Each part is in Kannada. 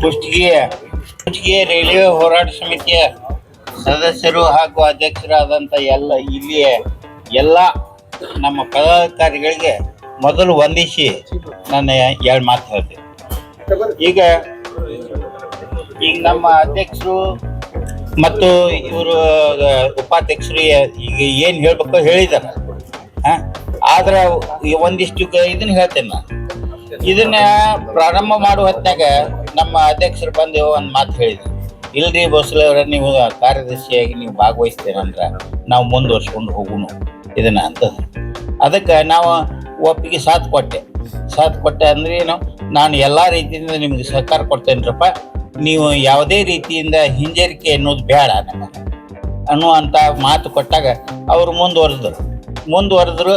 ಕುಷ್ಟಗಿಯ ಕುಷ್ಟಗಿಯ ರೈಲ್ವೆ ಹೋರಾಟ ಸಮಿತಿಯ ಸದಸ್ಯರು ಹಾಗೂ ಅಧ್ಯಕ್ಷರಾದಂಥ ಎಲ್ಲ ಇಲ್ಲಿಯ ಎಲ್ಲ ನಮ್ಮ ಪದಾಧಿಕಾರಿಗಳಿಗೆ ಮೊದಲು ವಂದಿಸಿ ನನ್ನ ಎರಡು ಮಾತು ಹೇಳ್ತೀನಿ. ಈಗ ಈಗ ನಮ್ಮ ಅಧ್ಯಕ್ಷರು ಮತ್ತು ಇವರು ಉಪಾಧ್ಯಕ್ಷರು ಈಗ ಏನು ಹೇಳ್ಬೇಕು ಹೇಳಿದ್ದಾರೆ. ಹಾಂ? ಆದ್ರೆ ಒಂದಿಷ್ಟು ಇದನ್ನ ಹೇಳ್ತೇನೆ ನಾನು. ಇದನ್ನ ಪ್ರಾರಂಭ ಮಾಡುವ ಹೊತ್ನಾಗ ನಮ್ಮ ಅಧ್ಯಕ್ಷರು ಬಂದು ಒಂದು ಮಾತು ಹೇಳಿದ್ರು. ಇಲ್ರಿ ಬಸ್ಲೆ ಅವರ, ನೀವು ಕಾರ್ಯದರ್ಶಿಯಾಗಿ ನೀವು ಭಾಗವಹಿಸ್ತೀರಂದ್ರೆ ನಾವು ಮುಂದುವರ್ಸ್ಕೊಂಡು ಹೋಗುನು ಇದನ್ನ ಅಂತ ಅದಕ್ಕೆ ನಾವು ಒಪ್ಪಿಗೆ ಸಾಥ್ ಕೊಟ್ಟೆ. ಸಾಥ್ ಕೊಟ್ಟೆ ಅಂದ್ರೆ ಏನು, ನಾನು ಎಲ್ಲ ರೀತಿಯಿಂದ ನಿಮ್ಗೆ ಸಹಕಾರ ಕೊಡ್ತೇನ್ರಪ್ಪ, ನೀವು ಯಾವುದೇ ರೀತಿಯಿಂದ ಹಿಂಜರಿಕೆ ಅನ್ನೋದು ಬೇಡ ನಮಗೆ ಅನ್ನುವಂಥ ಮಾತು ಕೊಟ್ಟಾಗ ಅವರು ಮುಂದುವರೆದ್ರು ಮುಂದುವರೆದ್ರು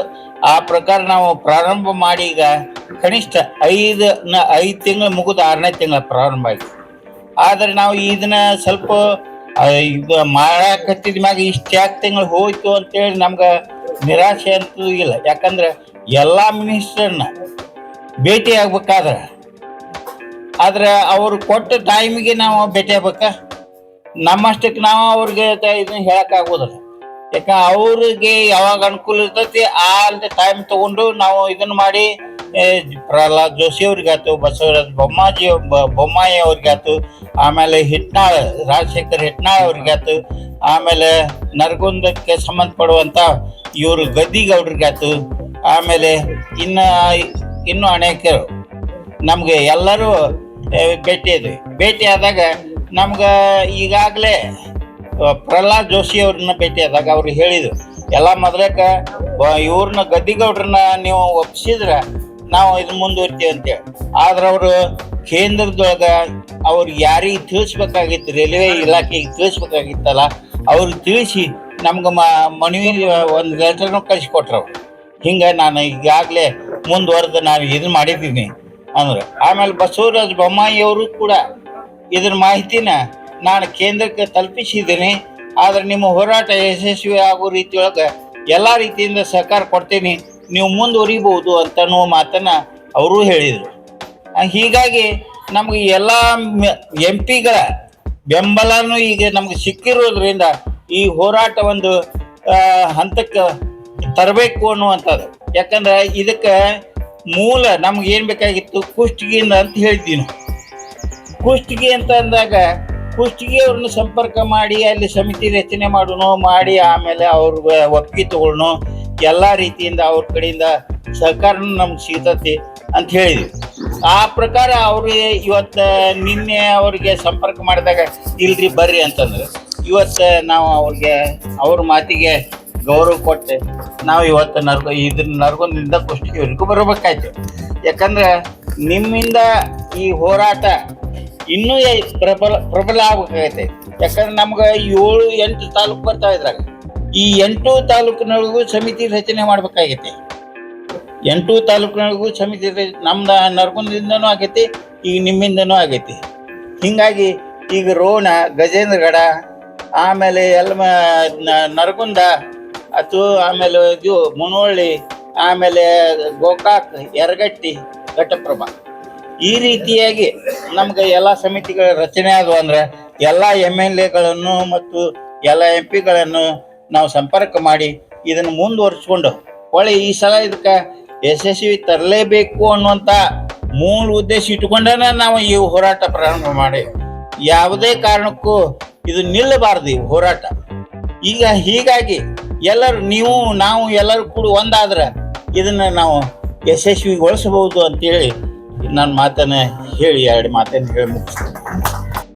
ಆ ಪ್ರಕಾರ ನಾವು ಪ್ರಾರಂಭ ಮಾಡಿ ಈಗ ಕನಿಷ್ಠ ಐದು ಐದು ತಿಂಗಳು ಮುಗಿದು ಆರನೇ ತಿಂಗಳ ಪ್ರಾರಂಭ ಆಯ್ತು. ಆದರೆ ನಾವು ಇದನ್ನ ಸ್ವಲ್ಪ ಇದು ಮಾಡಕತ್ತಿದ ಮ್ಯಾಗ ಇಷ್ಟು ಯಾಕೆ ತಿಂಗಳು ಹೋಯ್ತು ಅಂತೇಳಿ ನಮ್ಗೆ ನಿರಾಶೆ ಅಂತೂ ಇಲ್ಲ. ಯಾಕಂದ್ರೆ ಎಲ್ಲ ಮಿನಿಸ್ಟರ್ನ ಭೇಟಿ ಆಗ್ಬೇಕಾದ್ರೆ, ಆದ್ರೆ ಅವ್ರು ಕೊಟ್ಟ ಟೈಮಿಗೆ ನಾವು ಭೇಟಿ ಆಗ್ಬೇಕ? ನಮ್ಮಷ್ಟಕ್ಕೆ ನಾವು ಅವ್ರಿಗೆ ಇದನ್ನ ಹೇಳಕ್ ಯಾಕಂದ್ರೆ ಯಾಕ, ಅವ್ರಿಗೆ ಯಾವಾಗ ಅನುಕೂಲ ಇರ್ತೈತಿ ಆ ಟೈಮ್ ತಗೊಂಡು ನಾವು ಇದನ್ನ ಮಾಡಿ ಪ್ರಹ್ಲಾದ್ ಜೋಶಿ ಅವ್ರಿಗಾತು ಬಸವರಾಜ ಬೊಮ್ಮಾಜಿ ಬೊಮ್ಮಾಯಿ ಆಯ್ತು ಆಮೇಲೆ ಹಿಟ್ನಾಳ್, ರಾಜಶೇಖರ್ ಹಿಟ್ನಾಳ್ ಅವ್ರಿಗಾತು ಆಮೇಲೆ ನರಗುಂದಕ್ಕೆ ಸಂಬಂಧಪಡುವಂಥ ಇವರು ಗದ್ದಿಗೌಡ್ರಿಗಾಯ್ತು, ಆಮೇಲೆ ಇನ್ನು ಇನ್ನು ಅನೇಕರು ನಮಗೆ ಎಲ್ಲರೂ ಭೇಟಿ ಇದ್ವಿ ಭೇಟಿ ಆದಾಗ ನಮ್ಗೆ ಈಗಾಗಲೇ ಪ್ರಹ್ಲಾದ್ ಜೋಶಿ ಅವ್ರನ್ನ ಭೇಟಿ ಆದಾಗ ಅವ್ರು ಹೇಳಿದ್ರು. ಎಲ್ಲ ಮೊದಲಕ್ಕೆ ಇವ್ರನ್ನ ಗದ್ದಿಗೌಡ್ರನ್ನ ನೀವು ಒಪ್ಪಿಸಿದ್ರ ನಾವು ಇದನ್ನ ಮುಂದುವರಿತೀವಿ ಅಂತೇಳಿ ಆದ್ರೆ ಅವರು ಕೇಂದ್ರದೊಳಗ ಅವ್ರಿಗೆ ಯಾರಿಗೆ ತಿಳಿಸ್ಬೇಕಾಗಿತ್ತು, ರೈಲ್ವೆ ಇಲಾಖೆಗೆ ತಿಳಿಸ್ಬೇಕಾಗಿತ್ತಲ್ಲ ಅವ್ರಿಗೆ ತಿಳಿಸಿ ನಮ್ಗೆ ಮ, ಮನವಿ, ಒಂದು ಲೆಟರ್ನು ಅವ್ರು. ಹಿಂಗೆ ನಾನು ಈಗಾಗಲೇ ಮುಂದುವರೆದು ನಾನು ಇದನ್ನ ಮಾಡಿದ್ದೀನಿ ಅಂದ್ರೆ. ಆಮೇಲೆ ಬಸವರಾಜ ಬೊಮ್ಮಾಯಿ ಅವರು ಕೂಡ ಇದ್ರ ಮಾಹಿತಿನ ನಾನು ಕೇಂದ್ರಕ್ಕೆ ತಲುಪಿಸಿದ್ದೀನಿ ಆದ್ರೆ ನಿಮ್ಮ ಹೋರಾಟ ಯಶಸ್ವಿ ಆಗೋ ರೀತಿಯೊಳಗೆ ಎಲ್ಲ ರೀತಿಯಿಂದ ಸಹಕಾರ ಕೊಡ್ತೀನಿ. ನೀವು ಮುಂದುವರಿಬಹುದು ಅಂತನೋ ಮಾತನ್ನ ಅವರು ಹೇಳಿದರು. ಹೀಗಾಗಿ ನಮಗೆ ಎಲ್ಲ ಎಂ ಪಿಗಳ ಬೆಂಬಲನೂ ಈಗ ನಮ್ಗೆ ಸಿಕ್ಕಿರೋದ್ರಿಂದ ಈ ಹೋರಾಟ ಒಂದು ಹಂತಕ್ಕೆ ತರಬೇಕು ಅನ್ನುವಂಥದ್ದು. ಯಾಕಂದ್ರೆ ಇದಕ್ಕೆ ಮೂಲ ನಮ್ಗೆ ಏನು ಬೇಕಾಗಿತ್ತು? ಕುಷ್ಟಗಿಯಿಂದ ಅಂತ ಹೇಳ್ತೀವಿ ನಾವು. ಕುಷ್ಟಗಿ ಅಂತ ಅಂದಾಗ ಕುಷ್ಟಗಿ ಅವ್ರನ್ನ ಸಂಪರ್ಕ ಮಾಡಿ, ಅಲ್ಲಿ ಸಮಿತಿ ರಚನೆ ಮಾಡೋಣ ಮಾಡಿ ಆಮೇಲೆ ಅವ್ರ ಒಪ್ಪಿಗೆ ತಗೊಳ್ಳೋಣ ಎಲ್ಲ ರೀತಿಯಿಂದ ಅವ್ರ ಕಡೆಯಿಂದ ಸಹಕಾರ ನಮ್ಗೆ ಸಿಗ್ತತಿ ಅಂತ ಹೇಳಿದ್ವಿ. ಆ ಪ್ರಕಾರ ಅವ್ರಿಗೆ ಇವತ್ತ ನಿನ್ನೆ ಅವ್ರಿಗೆ ಸಂಪರ್ಕ ಮಾಡಿದಾಗ, ಇಲ್ರಿ ಬರ್ರಿ ಅಂತಂದ್ರೆ, ಇವತ್ತ ನಾವು ಅವ್ರಿಗೆ, ಅವ್ರ ಮಾತಿಗೆ ಗೌರವ ಕೊಟ್ಟೆ, ನಾವು ಇವತ್ತು ನರ್ಗ, ಇದ್ರ ನರ್ಗೊಂದಿಂದ ಕುಷ್ಟಗಿವರೆಗೂ ಬರಬೇಕಾಯ್ತು. ಯಾಕಂದ್ರೆ ನಿಮ್ಮಿಂದ ಈ ಹೋರಾಟ ಇನ್ನೂ ಪ್ರಬಲ ಪ್ರಬಲ ಆಗ್ಬೇಕಾಗೈತೆ. ಯಾಕಂದ್ರೆ ನಮ್ಗೆ ಏಳು, ಎಂಟು ತಾಲೂಕು ಬರ್ತಾವ ಇದ್ರಾಗ. ಈ ಎಂಟು ತಾಲೂಕಿನೊಳಗೂ ಸಮಿತಿ ರಚನೆ ಮಾಡ್ಬೇಕಾಗೈತೆ. ಎಂಟು ತಾಲೂಕಿನೊಳಗೂ ಸಮಿತಿ ನಮ್ದ ನರಗುಂದಿಂದನೂ ಆಗೈತಿ, ಈಗ ನಿಮ್ಮಿಂದನೂ ಆಗೈತಿ. ಹಿಂಗಾಗಿ ಈಗ ರೋಣ, ಗಜೇಂದ್ರಗಡ, ಆಮೇಲೆ ಎಲ್ಮ ನ- ನರಗುಂದ ಅಥವಾ ಆಮೇಲೆ ಇದು ಮುನೋಳ್ಳಿ, ಆಮೇಲೆ ಗೋಕಾಕ್, ಯರಗಟ್ಟಿ, ಘಟಪ್ರಭಾ. ಈ ರೀತಿಯಾಗಿ ನಮ್ಗೆ ಎಲ್ಲ ಸಮಿತಿಗಳ ರಚನೆ ಆದವು ಅಂದ್ರೆ ಎಲ್ಲ ಎಂ ಎಲ್ ಎಗಳನ್ನು ಮತ್ತು ಎಲ್ಲ ಎಂ ಪಿಗಳನ್ನು ನಾವು ಸಂಪರ್ಕ ಮಾಡಿ ಇದನ್ನು ಮುಂದುವರಿಸ್ಕೊಂಡು ಹೊಳೆ ಈ ಸಲ ಇದಕ್ಕೆ ಯಶಸ್ವಿ ತರಲೇಬೇಕು ಅನ್ನುವಂಥ ಮೂಲ ಉದ್ದೇಶ ಇಟ್ಕೊಂಡೇ ನಾವು ಈ ಹೋರಾಟ ಪ್ರಾರಂಭ ಮಾಡಿ. ಯಾವುದೇ ಕಾರಣಕ್ಕೂ ಇದು ನಿಲ್ಲಬಾರದು ಈ ಹೋರಾಟ. ಈಗ ಹೀಗಾಗಿ ಎಲ್ಲರೂ ನೀವು, ನಾವು ಎಲ್ಲರೂ ಕೂಡ ಒಂದಾದ್ರೆ ಇದನ್ನ ನಾವು ಯಶಸ್ವಿಗೊಳಿಸಬಹುದು ಅಂತೇಳಿ ನಾನು ಮಾತನ್ನ ಹೇಳಿ ಎರಡು ಮಾತನ್ನು ಹೇಳಿ ಮುಗಿಸ್ತೀನಿ.